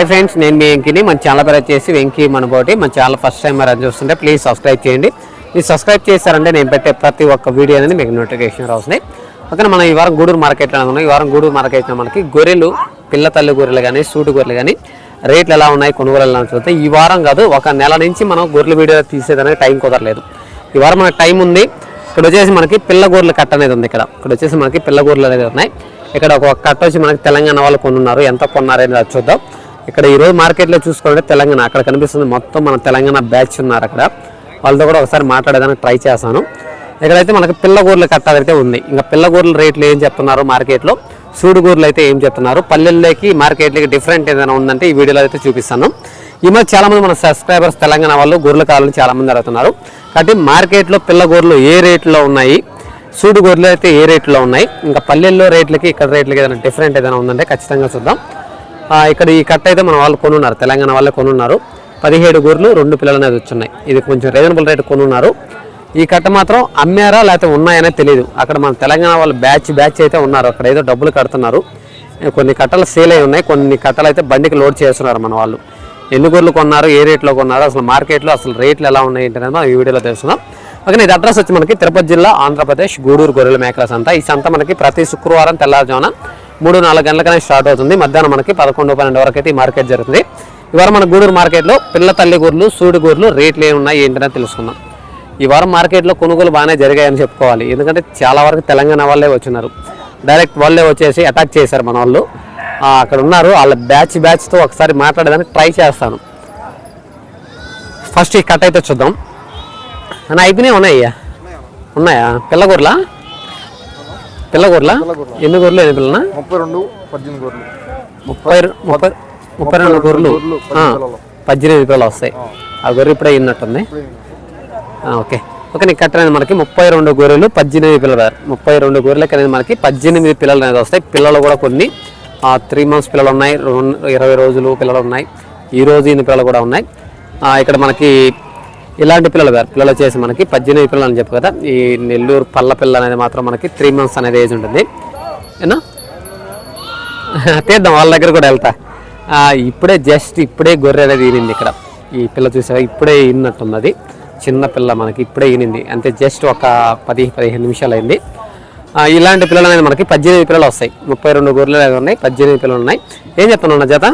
Hi friends నేను మీ వెంకిని. మన channel పేరు వచ్చేసి వెంకీ మనబోటి మన ఛానల్ ఫస్ట్ టైం మరి చూస్తుంటే ప్లీజ్ సబ్స్క్రైబ్ చేయండి. మీరు సబ్స్క్రైబ్ చేశారంటే నేను పెట్టే ప్రతి ఒక్క వీడియో అనేది మీకు నోటిఫికేషన్ రావుతున్నాయి ఓకే మనం ఈ వారం గూడూరు మార్కెట్లో ఉన్నాం. ఈ వారం గూడూరు మార్కెట్లో మనకి గొర్రెలు పిల్ల తల్లి గొర్రెలు కానీ సూటు గొర్రెలు కానీ రేట్లు ఎలా ఉన్నాయి కొనుగోలు ఎలా చూస్తే ఈ వారం కాదు ఒక నెల నుంచి మనం గొర్రెల వీడియో తీసేదనే టైం కుదరలేదు. ఈ వారం మనకు టైం ఉంది. ఇక్కడ వచ్చేసి మనకి పిల్ల గొర్రెల కట్ట అనేది ఉంది ఇక్కడ. ఇక్కడ వచ్చేసి మనకి పిల్ల గొర్రెలు అనేది ఉన్నాయి. ఇక్కడ ఒక కట్ట వచ్చి మనకి తెలంగాణ వాళ్ళు కొనున్నారు. ఎంత కొన్నారనేది చూద్దాం. ఇక్కడ ఈరోజు మార్కెట్లో చూసుకుంటే తెలంగాణ అక్కడ కనిపిస్తుంది మొత్తం మన తెలంగాణ బ్యాచ్ ఉన్నారు అక్కడ. వాళ్ళతో కూడా ఒకసారి మాట్లాడేదానికి ట్రై చేశాను ఇక్కడైతే మనకి పిల్లగూరలు కట్టాలైతే ఉంది. ఇంకా పిల్లగూరల రేట్లు ఏం చెప్తున్నారు మార్కెట్లో? సూడుగూరలు అయితే ఏం చెప్తున్నారు? పల్లెల్లోకి మార్కెట్లకి డిఫరెంట్ ఏదైనా ఉందంటే ఈ వీడియోలో అయితే చూపిస్తాను. ఈ మధ్య చాలా మంది మన సబ్స్క్రైబర్స్ తెలంగాణ వాళ్ళు గొర్రెల కావాలని చాలామంది అడుగుతున్నారు. కాబట్టి మార్కెట్లో పిల్లగూరలు ఏ రేట్లో ఉన్నాయి? సూడుగూరలు అయితే ఏ రేట్లో ఉన్నాయి? ఇంకా పల్లెల్లో రేట్లకి ఇక్కడ రేట్లకి ఏదైనా డిఫరెంట్ ఏదైనా ఉందంటే ఖచ్చితంగా చూద్దాం. ఇక్కడ ఈ కట్ట అయితే మన వాళ్ళు కొనున్నారు. తెలంగాణ వాళ్ళే కొనున్నారు. పదిహేడు గొర్రెలు రెండు పిల్లలు అనేది వచ్చున్నాయి ఇది కొంచెం రీజనబుల్ రేట్ కొనున్నారు. ఈ కట్ట మాత్రం అమ్మారా లేకపోతే ఉన్నాయనే తెలియదు అక్కడ మన తెలంగాణ వాళ్ళు బ్యాచ్ బ్యాచ్ అయితే ఉన్నారు. అక్కడ ఏదో డబ్బులు కడుతున్నారు. కొన్ని కట్టలు సేల్ అయి ఉన్నాయి. కొన్ని కట్టలు అయితే బండికి లోడ్ చేస్తున్నారు మన వాళ్ళు. ఎన్ని గొర్రెలు కొన్నారు? ఏ రేట్లో కొన్నారు? అసలు మార్కెట్లో అసలు రేట్లు ఎలా ఉన్నాయి ఏంటనేది మనం ఈ వీడియోలో తెలుసుకుందాం. ఓకే ఇది అడ్రస్ వచ్చి మనకి తిరుపతి జిల్లా ఆంధ్రప్రదేశ్ గూడూరు గొర్రెల మేకల సంత. ఈ సంత మనకి ప్రతి శుక్రవారం తెల్లారుజామున మూడు నాలుగు గంటలకనే స్టార్ట్ అవుతుంది. మధ్యాహ్నం మనకి పదకొండు పన్నెండు వరకు అయితే ఈ మార్కెట్ జరుగుతుంది. ఈ మన గూడూరు మార్కెట్లో పిల్ల తల్లి గూర్లు సూడి గూర్లు రేట్లు ఏమి ఉన్నాయి ఏంటనేది తెలుసుకుందాం. ఈ వారం మార్కెట్లో కొనుగోలు బాగానే జరిగాయని చెప్పుకోవాలి. ఎందుకంటే చాలా వరకు తెలంగాణ వాళ్ళే వచ్చినారు. డైరెక్ట్ వాళ్ళే వచ్చేసి అటాక్ చేశారు మన వాళ్ళు. అక్కడ ఉన్నారు. వాళ్ళ బ్యాచ్ బ్యాచ్తో ఒకసారి మాట్లాడేదానికి ట్రై చేస్తాను. ఫస్ట్ ఈ కట్ అయితే చూద్దాం. అన్న అయిపోయినాయి ఉన్నాయ్యా ఉన్నాయా? పిల్లగూరలా పిల్లగూరలా ఎన్ని గొర్రెలు ఎన్ని పిల్లనా? ముప్పై రెండు పద్దెనిమిది గొర్రెలు. ముప్పై ముప్పై ముప్పై రెండు గొర్రెలు. పద్దెనిమిది పిల్లలు వస్తాయి. ఆ. గొర్రె ఇప్పుడే ఇన్నట్టుంది. ఆ, ఓకే. ఓకే నీకు కట్టనేది మనకి ముప్పై రెండు గొర్రెలు పద్దెనిమిది పిల్లలు ముప్పై రెండు గొర్రెలకి అనేది మనకి పద్దెనిమిది పిల్లలు అనేది వస్తాయి. పిల్లలు కూడా కొన్ని. త్రీ మంత్స్ పిల్లలు ఉన్నాయి. రెండు ఇరవై రోజులు పిల్లలు ఉన్నాయి. ఈ రోజు ఇన్ని పిల్లలు కూడా ఉన్నాయి. ఇక్కడ మనకి ఇలాంటి పిల్లలు గారు పిల్లలు వచ్చేసి మనకి పద్దెనిమిది పిల్లలు అని చెప్పు కదా. ఈ నెల్లూరు పల్ల పిల్ల అనేది మాత్రం మనకి త్రీ మంత్స్ అనేది ఏజ్ ఉంటుంది. ఏనా? తీద్దాం వాళ్ళ దగ్గర కూడా వెళ్తా. ఇప్పుడే జస్ట్ ఇప్పుడే గొర్రె అనేది ఈనింది ఇక్కడ. ఈ పిల్ల చూసావా? ఇప్పుడే ఈనట్టున్నది చిన్న పిల్ల మనకి ఇప్పుడే ఈనింది. అంతే జస్ట్ ఒక పది పదిహేను నిమిషాలు అయింది. ఇలాంటి పిల్లలు అనేది మనకి పద్దెనిమిది పిల్లలు వస్తాయి. ముప్పై రెండు గొర్రెలు అనేవి ఉన్నాయి పద్దెనిమిది పిల్లలు ఉన్నాయి. ఏం చెప్తున్నావు నా జత?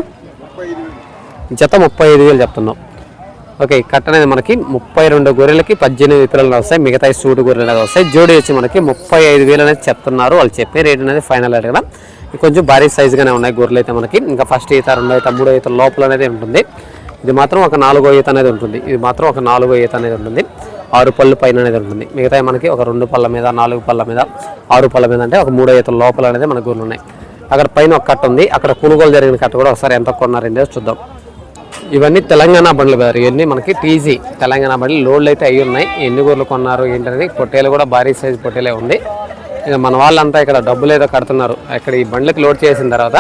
జత ముప్పై ఐదు వేలు చెప్తున్నావు. ఓకే కట్ట అనేది మనకి ముప్పై రెండు గొర్రెలకి పద్దెనిమిది పిల్లలు వస్తాయి. మిగతా సూటు గొర్రెలు అనేది వస్తాయి. జోడి వచ్చి మనకి ముప్పై ఐదు వేలు అనేది చెప్తున్నారు. వాళ్ళు చెప్పే రేట్ అనేది ఫైనల్ అడగడం కొంచెం భారీ సైజుగానే ఉన్నాయి గొర్రెలు అయితే మనకి. ఇంకా ఫస్ట్ ఈత రెండో ఈత మూడో ఈత లోపల అనేది ఉంటుంది. ఇది మాత్రం ఒక నాలుగో ఈత అనేది ఉంటుంది. ఇది మాత్రం ఒక నాలుగో ఈత అనేది ఉంటుంది. ఆరు పళ్ళు పైన అనేది ఉంటుంది. మిగతా మనకి ఒక రెండు పళ్ళ మీద నాలుగు పళ్ళ మీద ఆరు పళ్ళ మీద అంటే ఒక మూడో ఈత లోపల అనేది మన గొర్రెలు ఉన్నాయి. అక్కడ పైన ఒక కట్ట ఉంది. అక్కడ కొనుగోలు జరిగిన కట్ట కూడా ఒకసారి ఎంత కొన్నారండి చూద్దాం. ఇవన్నీ తెలంగాణ బండ్లు గారు ఇవన్నీ మనకి టీజీ తెలంగాణ బండ్లు. లోడ్లు అయితే అయ్యి ఉన్నాయి. ఎన్ని గోర్లు కొన్నారు ఏంటనేది పొట్టేలు కూడా భారీ సైజు పొట్టేలే ఉంది. ఇక మన వాళ్ళంతా ఇక్కడ డబ్బులు ఏదో కడుతున్నారు. ఇక్కడ ఈ బండ్లకి లోడ్ చేసిన తర్వాత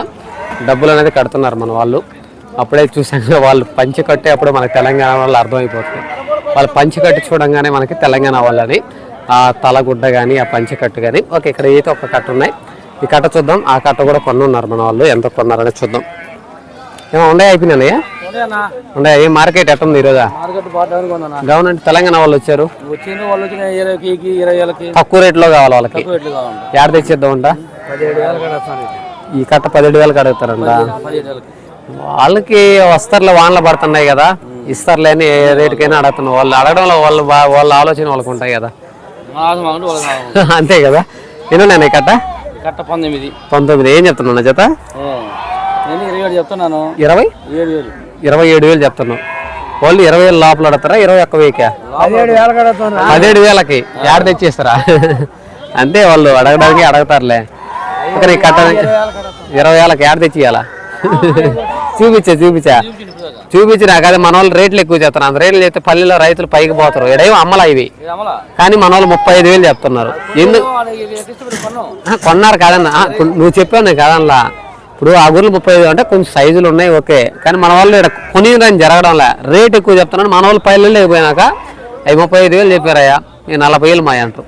డబ్బులు అనేది కడుతున్నారు మన వాళ్ళు. అప్పుడే చూసాక వాళ్ళు పంచి కట్టే అప్పుడు మనకి తెలంగాణ వాళ్ళు అర్థమైపోతుంది. వాళ్ళు పంచి కట్టి చూడంగానే మనకి తెలంగాణ వాళ్ళని ఆ తలగుడ్డ కానీ ఆ పంచి కట్టు కానీ ఓకే ఇక్కడ అయితే ఒక కట్ట ఉన్నాయి. ఈ కట్ట చూద్దాం. ఆ కట్ట కూడా కొనున్నారు మన వాళ్ళు. ఎంత కొన్నారనేది చూద్దాం. ఏమో ఉండే అయిపోయినాయా? ఉండే ఏ మార్కెట్ ఎట్ట ఉంది ఈరోజు డౌన్ అంటే తెలంగాణ వాళ్ళు వచ్చారు. తక్కువ రేట్లో కావాలి వాళ్ళకి. ఏడ తెచ్చేద్దామంట? ఈ కట్ట పదిహేడు వేలకు. అడుగుతారంట వాళ్ళకి వస్తారులే వానలు పడుతున్నాయి కదా. ఇస్తారులే అని ఏ రేటుకైనా అడుగుతున్నారు. వాళ్ళు అడగడంలో వాళ్ళు వాళ్ళ ఆలోచన వాళ్ళకు ఉంటాయి కదా. అంతే కదా. ఎన్ని ఉన్నాయి ఈ కట్ట? కట్ట పంతొమ్మిది. పంతొమ్మిది. ఏం చెప్తున్నా జత? నేను ఇరవై చెప్తున్నాను. ఇరవై? ఏడు వేలు. ఇరవై ఏడు వేలు చెప్తున్నావు వాళ్ళు ఇరవై వేలు లోపల అడుగుతారా? ఇరవై ఒక్క వెయ్యికా పదిహేడు వేలకి. ఏడ తెచ్చేస్తారా? అంతే వాళ్ళు అడగడానికి అడగతారులే. ఇక్కడ కట్ట ఇరవై వేలకి ఏడ తెచ్చియాలా చూపించా చూపించా. చూపించి నాకు అదే మన వాళ్ళు రేట్లు ఎక్కువ చెప్తారు అంత రేట్లు చెప్తే పల్లెలో రైతులు పైకి పోతారు. ఎడేమో అమ్మలా ఇవి. ఇది అమలా కానీ మన వాళ్ళు ముప్పై ఐదు వేలు చెప్తున్నారు. ఎందుకు కొన్నారు కాదన్న. నువ్వు చెప్పావు నేను కాదనలా. ఇప్పుడు ఆ గొర్రెలు ముప్పై ఐదు అంటే కొంచెం సైజులు ఉన్నాయి ఓకే. కానీ మన వాళ్ళు ఇక్కడ కొనిరని జరగడంలే రేట్ ఎక్కువ చెప్తున్నాను. మన వాళ్ళు పైలు లేకపోయినాక అవి ముప్పై ఐదు వేలు చెప్పారయ్యా. నేను నలభై వేలు మాయ అంటారు.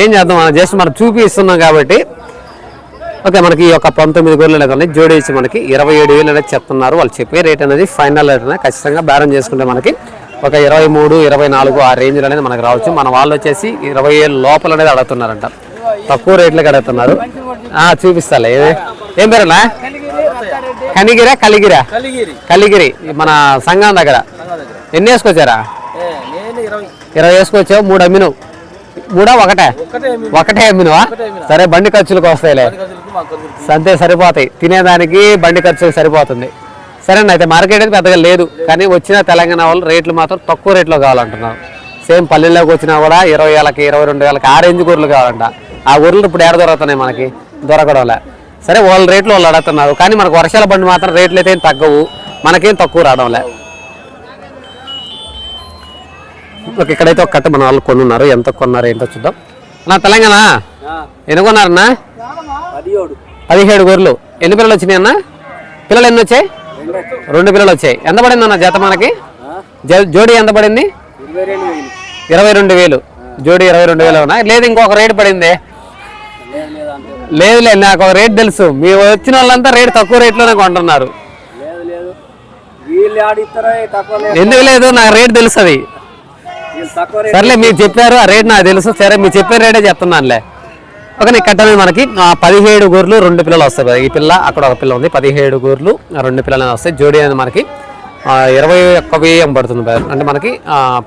ఏం చేద్దాం మనం? జస్ట్ మనం చూపిస్తున్నాం కాబట్టి. ఓకే మనకి ఈ యొక్క పంతొమ్మిది గొర్రెలు అనేది జోడించి జోడి ఇచ్చి మనకి ఇరవై ఏడు వేలు అనేది చెప్తున్నారు. వాళ్ళు చెప్పే రేట్ అనేది ఫైనల్ రేట్ అనేది ఖచ్చితంగా బేరం చేసుకుంటే మనకి ఒక ఇరవై మూడు ఇరవై నాలుగు ఆ రేంజ్లో అనేది మనకు రావచ్చు. మన వాళ్ళు వచ్చేసి ఇరవై ఏళ్ళు లోపల అనేది అడుగుతున్నారంట. తక్కువ రేట్లకు అడుగుతున్నారు. చూపిస్తాలే ఏం పేరునా కనిగిరా కలిగిరా? కలిగిరి. మన సంఘం దగ్గర. ఎన్ని వేసుకొచ్చారా? ఇరవై. వేసుకొచ్చావు మూడు అమ్మిను. మూడా ఒకటే? ఒకటే అమ్మినవా? సరే బండి ఖర్చులకు వస్తాయిలే. అంతే సరిపోతాయి. తినేదానికి బండి ఖర్చు సరిపోతుంది. సరేనా అయితే మార్కెట్ అయితే పెద్దగా లేదు. కానీ వచ్చిన తెలంగాణ వాళ్ళు రేట్లు మాత్రం తక్కువ రేట్లో కావాలంటున్నారు. సేమ్ పల్లెల్లోకి వచ్చినా కూడా ఇరవై వేలకి ఇరవై రెండు వేలకి ఆ రేంజ్ గొర్రెలు కావాలంట. ఆ గొర్రెలు ఇప్పుడు ఏడ దొరుకుతున్నాయి మనకి? దొరకడంలే. సరే వాళ్ళ రేట్లు వాళ్ళు అడుగుతున్నారు. కానీ మనకు వర్షాల బండి మాత్రం రేట్లు అయితే ఏం తగ్గవు. మనకేం తక్కువ రావడంలే. ఓకే ఇక్కడైతే ఒక కట్ట మన వాళ్ళు కొనున్నారు. ఎంత కొన్నారు ఏంటో చూద్దాం. నా తెలంగాణ? ఎన్ని కొన్నారన్నా? పదిహేడు. గొర్రెలు. ఎన్ని పిల్లలు వచ్చినాయి అన్న? పిల్లలు ఎన్ని వచ్చాయి? రెండు. పిల్లలు వచ్చాయి. ఎంత పడింది అన్న జత మనకి? జోడీ ఎంత పడింది? ఇరవై రెండు వేలు. జోడీ ఇరవై రెండు వేలు ఉన్నా లేదు ఇంకొక రేట్ పడింది. లేదు లేదు అంతే లేదు లేదు నాకు ఒక రేట్ తెలుసు. మీ వచ్చిన వాళ్ళంతా రేట్ తక్కువ రేట్లోనే కొంటున్నారు. ఎందుకు లేదు? నాకు రేట్ తెలుసు అది. సర్లే మీరు చెప్పారు ఆ రేట్ నాకు తెలుసు. సరే మీరు చెప్పే రేటే చెప్తున్నానులే. ఒక నీ కట్టమే మనకి పదిహేడు గొర్రెలు రెండు పిల్లలు వస్తాయి. ఈ పిల్ల అక్కడ ఒక పిల్ల ఉంది. పదిహేడు గొర్రెలు ఆ, రెండు పిల్లలు వస్తాయి. జోడీ అనేది మనకి ఇరవై ఒక్క వెయ్యి పడుతుంది. అంటే మనకి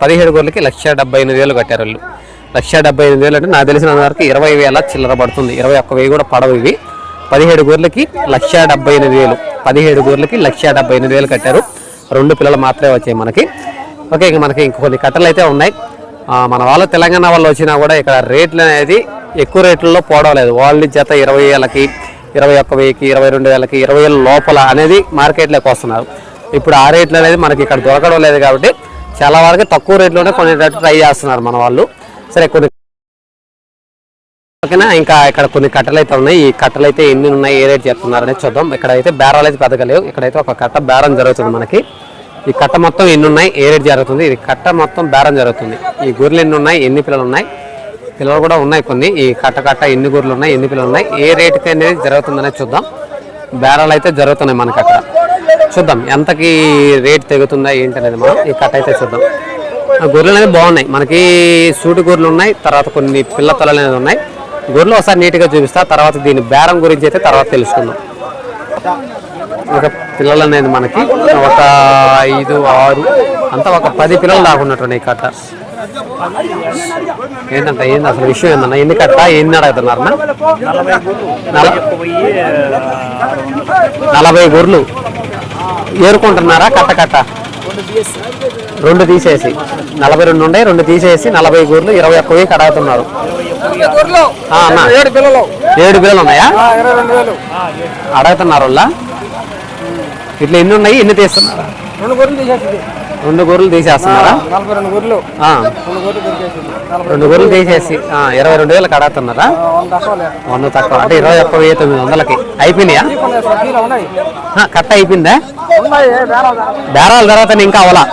పదిహేడు గొర్రెలకి లక్ష డెబ్బై ఎనిమిది వేలు కట్టారు వీళ్ళు. లక్ష డెబ్బై ఎనిమిది వేలు అంటే నాకు తెలిసిన వరకు ఇరవై వేల చిల్లర పడుతుంది. ఇరవై ఒక్క వెయ్యి కూడా పడవు ఇవి. పదిహేడు గొర్రెలకి లక్ష డెబ్బై ఎనిమిది వేలు. పదిహేడు గొర్రెలకి లక్ష డెబ్బై ఎనిమిది వేలు కట్టారు. రెండు పిల్లలు మాత్రమే వచ్చాయి మనకి. ఓకే ఇంక మనకి ఇంకొన్ని కట్టలు అయితే ఉన్నాయి. మన వాళ్ళు తెలంగాణ వాళ్ళు వచ్చినా కూడా ఇక్కడ రేట్లు అనేది ఎక్కువ రేట్లలో పోవడం లేదు వాళ్ళు జత ఇరవై వేలకి ఇరవై ఒక్క వెయ్యికి ఇరవై రెండు వేలకి ఇరవై వేల లోపల అనేది మార్కెట్లోకి వస్తున్నారు. ఇప్పుడు ఆ రేట్లు అనేది మనకి ఇక్కడ దొరకడం లేదు కాబట్టి చాలా వరకు తక్కువ రేట్లోనే కొనేటట్టు ట్రై చేస్తున్నారు మన వాళ్ళు. సరే కొన్ని ఓకేనా? ఇంకా ఇక్కడ కొన్ని కట్టలు అయితే ఉన్నాయి. ఈ కట్టలు అయితే ఎన్ని ఉన్నాయి ఏ రేట్ చెప్తున్నారు అనేది చూద్దాం. ఇక్కడ అయితే బేరాలు అయితే పెద్దగా లేవు. ఇక్కడైతే ఒక కట్ట బేరం జరుగుతుంది మనకి. ఈ కట్ట మొత్తం ఎన్ని ఉన్నాయి ఏ రేట్ జరుగుతుంది? ఇది కట్ట మొత్తం బేరం జరుగుతుంది. ఈ గొర్రెలు ఎన్ని ఉన్నాయి ఎన్ని పిల్లలు ఉన్నాయి? పిల్లలు కూడా ఉన్నాయి కొన్ని. ఈ కట్ట కట్ట ఎన్ని గొర్రెలు ఉన్నాయి ఎన్ని పిల్లలు ఉన్నాయి? ఏ రేటుకి అనేది జరుగుతుందనేది చూద్దాం. బేరాలు అయితే జరుగుతున్నాయి మనకి అక్కడ. చూద్దాం ఎంతకి రేట్ తెగుతుందా ఏంటి అనేది మనం ఈ కట్ట అయితే చూద్దాం. గొర్రెలు అనేది బాగున్నాయి. మనకి సూటి గొర్రెలు ఉన్నాయి తర్వాత కొన్ని పిల్ల తలలు అనేది ఉన్నాయి. గొర్రెలు ఒకసారి నీట్గా చూపిస్తా తర్వాత దీని బేరం గురించి అయితే తర్వాత తెలుసుకుందాం. ఒక పిల్లలు అనేది మనకి ఒక ఐదు ఆరు అంతా ఒక పది పిల్లలు దాకున్నట్టు కట్ట. ఏంటంట ఏంది అసలు విషయం ఏందన్నా? ఎన్ని కట్ట ఎన్ని అడుగుతున్నారన్నా నలభై గొర్రెలు. ఏరుకుంటున్నారా కట్ట కట్ట? రెండు తీసేసి. నలభై రెండు ఉండే రెండు తీసేసి నలభై గొర్రెలు ఇరవై ఒక్క వెయ్యి అన్న. ఏడు పిల్లలు. ఉన్నాయా? వేలు. అడుగుతున్నారు వాళ్ళ ఇట్లా ఎన్ని ఉన్నాయి? ఎన్ని తీస్తున్నారా? రెండు గొర్రెలు తీసేస్తున్నారా? రెండు గొర్రెలు తీసేసి. ఇరవై రెండు వేలకు అడుగుతున్నారా వంద తక్కువ అంటే ఇరవై ఒక్క వెయ్యి తొమ్మిది వందలకి. అయిపోయినాయా? కట్ట అయిపోయిందా? బేరాల తర్వాత ఇంకా అవలా.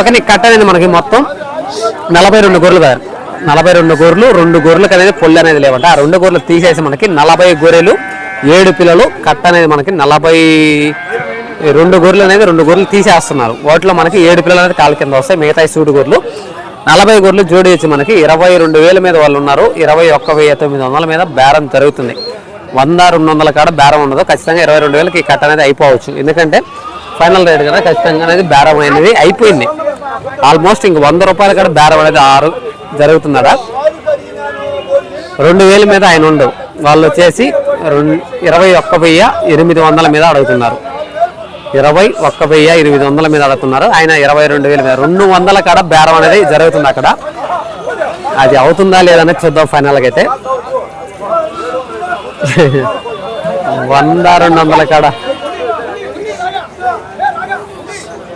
ఓకే నీకు కట్ట అనేది మనకి మొత్తం. నలభై రెండు గొర్రెలు కదా. నలభై రెండు గొర్రెలు రెండు గొర్రెలకు అనేది పొల్లి అనేది లేవంట. ఆ రెండు గొర్రెలు తీసేసి మనకి నలభై గొర్రెలు ఏడు పిల్లలు కట్ట అనేది మనకి నలభై రెండు గొర్రెలు అనేది రెండు గొర్రెలు తీసేస్తున్నారు. వాటిలో మనకి ఏడు పిల్లలు అనేది కాలు కింద వస్తాయి మిగతా సూడు గొర్రెలు నలభై గొర్రెలు జోడి వచ్చి మనకి ఇరవై రెండు వేల మీద వాళ్ళు ఉన్నారు. ఇరవై ఒక్క వెయ్యి తొమ్మిది వందల మీద బేరం జరుగుతుంది. వంద రెండు వందల కాడ బేరం ఉండదు. ఖచ్చితంగా ఇరవై రెండు వేలకి ఈ కట్ట అనేది అయిపోవచ్చు. ఎందుకంటే ఫైనల్ రేట్ కదా ఖచ్చితంగా అనేది బేరం అనేది అయిపోయింది. ఆల్మోస్ట్ ఇంక వంద రూపాయల కాడ బేరం అనేది ఆరు జరుగుతుందట. రెండు వేల మీద ఆయన ఉండు వాళ్ళు వచ్చేసి రెండు ఇరవై ఒక్క వెయ్యి ఎనిమిది వందల మీద అడుగుతున్నారు. ఇరవై ఒక్క వెయ్యి ఎనిమిది వందల మీద అడుగుతున్నారు. ఆయన ఇరవై రెండు వేల మీద. రెండు వందల కాడ బేరం అనేది జరుగుతుంది అక్కడ. అది అవుతుందా లేదనేది చూద్దాం ఫైనల్గా అయితే. వంద రెండు వందల కాడ.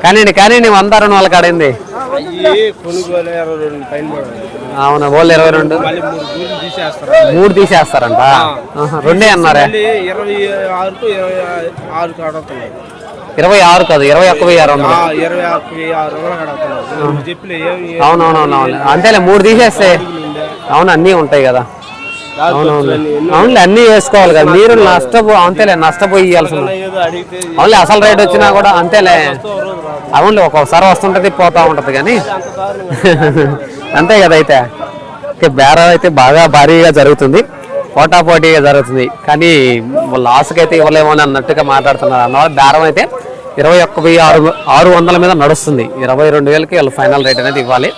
కానీ కానీ వంద రెండు పైన పడాలి అవునా వాళ్ళు ఇరవై రెండు? మూడు తీసేస్తారంట. రెండే అన్నారే? ఇరవై ఆరు కాదు ఇరవై ఒక్క వెయ్యి ఆరు వందలు. అవునవునవును అంతేలే మూడు తీసేస్తే. అవును అన్నీ ఉంటాయి కదా. అవునులే అన్నీ వేసుకోవాలి కదా. మీరు నష్టపో అంతేలే నష్టపోయి ఇవ్వాల్సి ఉంది. ఏదో అడిగితే అవునులే అసలు రేట్ వచ్చినా కూడా అంతేలే. అవునులే ఒక్కొక్కసారి వస్తుంటది పోతా ఉంటది కానీ. అంతే కదా అయితే. ఓకే, బేరం అయితే బాగా భారీగా జరుగుతుంది. పోటా పోటీగా జరుగుతుంది. కానీ లాస్కి అయితే ఇవ్వలేమో అని అన్నట్టుగా మాట్లాడుతున్నారు. అన్నవాళ్ళు బేరం అయితే ఇరవై ఒక్క వెయ్యి ఆరు ఆరు వందల మీద నడుస్తుంది. ఇరవై రెండు వేలకి వాళ్ళు ఫైనల్ రేట్ అనేది ఇవ్వాలి.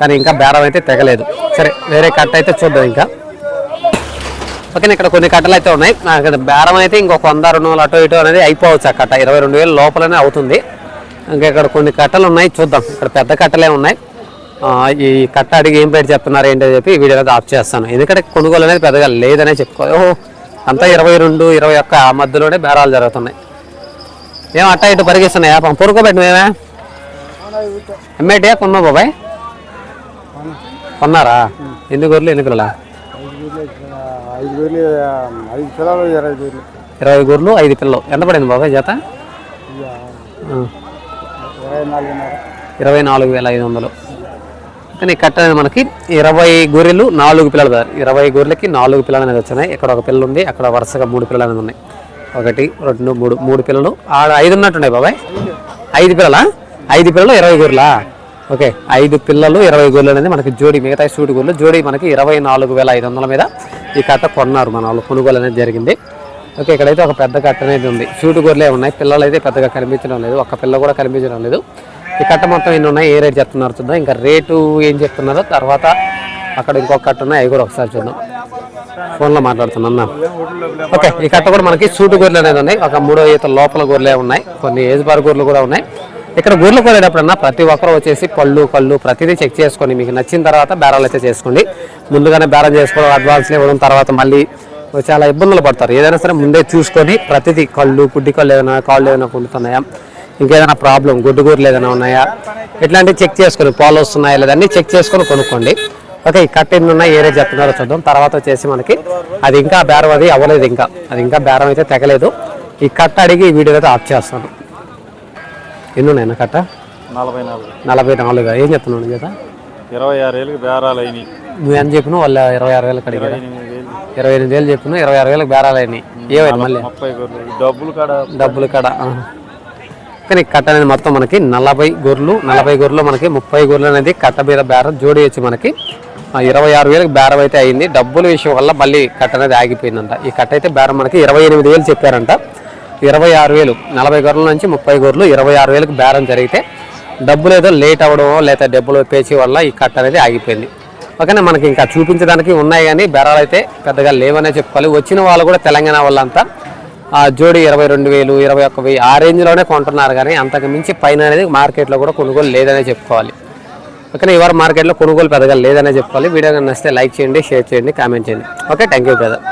కానీ ఇంకా బేరం అయితే తెగలేదు. సరే వేరే కట్ట అయితే చూద్దాం ఇంకా. ఓకే ఇక్కడ కొన్ని కట్టలు అయితే ఉన్నాయి. నాకు అది బేరం అయితే ఇంకొక వంద రెండు వందలు అటు ఇటు అనేది అయిపోవచ్చు ఆ కట్ట. ఇరవై రెండు వేలు లోపలనే అవుతుంది. ఇంకా ఇక్కడ కొన్ని కట్టలు ఉన్నాయి చూద్దాం. ఇక్కడ పెద్ద కట్టలే ఉన్నాయి. ఈ కట్ట అడిగి ఏం రేట్ చెప్తున్నారు ఏంటో చెప్పి ఈ వీడియో అయితే ఆఫ్ చేస్తాను. ఎందుకంటే కొనుగోలు అనేది పెద్దగా లేదనే చెప్పుకో ఓహో అంతా ఇరవై రెండు ఇరవై ఒక్క ఆ మధ్యలోనే బేరాలు జరుగుతున్నాయి. ఏం అట్ట ఇటు పరిగిస్తున్నాయి వ్యాపం పొరుకోబెట్టు మేమే ఎమ్మేటియా కొన్నావు బాబాయ్? కొన్నారా? ఎన్ని గొర్రెలు ఎన్ని పిల్లలా? ఐదు వేలు ఐదు పిల్లలు ఇరవై వేలు ఇరవై గొర్రెలు ఐదు పిల్లలు. ఎంత పడింది బాబాయ్ జత? ఇరవై నాలుగు వేల. ఐదు వందలు. కానీ కట్ట అనేది మనకి. ఇరవై గొర్రెలు నాలుగు పిల్లలు ఇరవై గొర్రెలకి నాలుగు పిల్లలు అనేది వచ్చినాయి. ఇక్కడ ఒక పిల్ల ఉంది అక్కడ వరుసగా మూడు పిల్లలు అనేది ఉన్నాయి. ఒకటి రెండు మూడు మూడు పిల్లలు. ఆడ ఐదు ఉన్నట్టున్నాయి బాబాయ్. ఐదు పిల్లలా? ఐదు పిల్లలు ఇరవై గొర్రెలా? ఓకే. ఐదు పిల్లలు ఇరవై గొర్రెలు అనేది మనకి జోడి మిగతా సూటి గొర్రెలు. జోడి మనకి ఇరవై నాలుగు వేల ఐదు వందల మీద ఈ కట్ట కొన్నారు మన వాళ్ళు కొనుగోలు అనేది జరిగింది. ఓకే ఇక్కడైతే ఒక పెద్ద కట్ట అనేది ఉంది. సూటి గొర్రెలే ఉన్నాయి. పిల్లలు అయితే పెద్దగా కనిపించడం లేదు. ఒక పిల్ల కూడా కనిపించడం లేదు. ఈ కట్ట మొత్తం ఎన్ని ఉన్నాయి? ఏ రేట్ చెప్తున్నారు చూద్దాం. ఇంకా రేటు ఏం చెప్తున్నారో? తర్వాత అక్కడ ఇంకొక కట్ట ఉన్నాయి. అవి కూడా ఒకసారి చూద్దాం. ఫోన్లో మాట్లాడుతున్నా ఓకే ఈ కట్ట కూడా మనకి సూటు గొర్రెలు అనేది ఉన్నాయి. ఒక మూడో ఈత లోపల గొర్రెలే ఉన్నాయి. కొన్ని ఏజ్ బార్ గొర్రెలు కూడా ఉన్నాయి. ఇక్కడ గూర్లు కొనేటప్పుడన్నా ప్రతి ఒక్కరు వచ్చేసి పళ్ళు కళ్ళు ప్రతిదీ చెక్ చేసుకొని మీకు నచ్చిన తర్వాత బేరాలు అయితే చేసుకోండి. ముందుగానే బేరం చేసుకోవడం అడ్వాన్స్ ఇవ్వడం తర్వాత మళ్ళీ చాలా ఇబ్బందులు పడతారు. ఏదైనా సరే ముందే చూసుకొని ప్రతిదీ కళ్ళు గుడ్డి కళ్ళు ఏదైనా కాళ్ళు ఏదైనా పొందుతున్నాయా? ఇంకేదైనా ప్రాబ్లం గుడ్డుగూర్లు ఏదైనా ఉన్నాయా? ఇట్లాంటివి చెక్ చేసుకొని పాలు వస్తున్నాయా లేదా చెక్ చేసుకొని కొనుక్కోండి. ఓకే ఈ కట్ ఎన్ని ఉన్నాయి ఏ రేట్ చెప్తున్నారో చూద్దాం. తర్వాత వచ్చేసి మనకి అది ఇంకా బేరం అది అవ్వలేదు ఇంకా. అది ఇంకా బేరం అయితే తెగలేదు. ఈ కట్ట అడిగి వీడియో అయితే ఆఫ్ చేస్తాను. ఎన్ని ఉన్నాయి అన్న కట్ట? నలభై నాలుగు. నలభై నాలుగు. ఏం చెప్తున్నాను చేత? ఇరవై ఆరు ఏళ్ళకి బేరాలు అయినాయి. నువ్వు ఎంత చెప్పిన వాళ్ళ ఇరవై ఆరు వేలకు వేలు. ఇరవై ఎనిమిది వేలు చెప్పిన ఇరవై ఆరు వేలకు బేరాలు అయినాయి. ఏమైంది మళ్ళీ? ముప్పై డబ్బులు కాడ డబ్బులు కాడ. కానీ కట్ట అనేది మొత్తం మనకి నలభై గొర్రెలు నలభై గొర్రెలు మనకి ముప్పై గొర్రెలు అనేది కట్ట మీద బేరం జోడి వచ్చి మనకి ఇరవై ఆరు వేలకు బేరం అయితే అయింది. డబ్బుల విషయం వల్ల మళ్ళీ కట్ట అనేది ఆగిపోయిందంట. ఈ కట్ట అయితే బేరం మనకి ఇరవై ఎనిమిది వేలు చెప్పారంట. ఇరవై ఆరు వేలు. నలభై గొర్రెల నుంచి ముప్పై గొర్రెలు ఇరవై ఆరు వేలకు బేరం జరిగితే డబ్బులు ఏదో లేట్ అవ్వడమో లేదా డబ్బులు పేచి వల్ల ఈ కట్ట అనేది ఆగిపోయింది. ఓకేనా మనకి ఇంకా చూపించడానికి ఉన్నాయి కానీ బేరాలు అయితే పెద్దగా లేవనే చెప్పుకోవాలి. వచ్చిన వాళ్ళు కూడా తెలంగాణ వాళ్ళంతా ఆ జోడి ఇరవై రెండు వేలు ఇరవై ఒక్క వెయ్యి ఆ రేంజ్లోనే కొంటున్నారు కానీ అంతకు మించి పైన అనేది మార్కెట్లో కూడా కొనుగోలు లేదనే చెప్పుకోవాలి. ఓకే ఈ వారం మార్కెట్లో కొనుగోలు పెద్దగా లేదనే చెప్పుకోవాలి. వీడియో నచ్చితే లైక్ చేయండి షేర్ చేయండి కామెంట్ చేయండి. Okay thank you brother.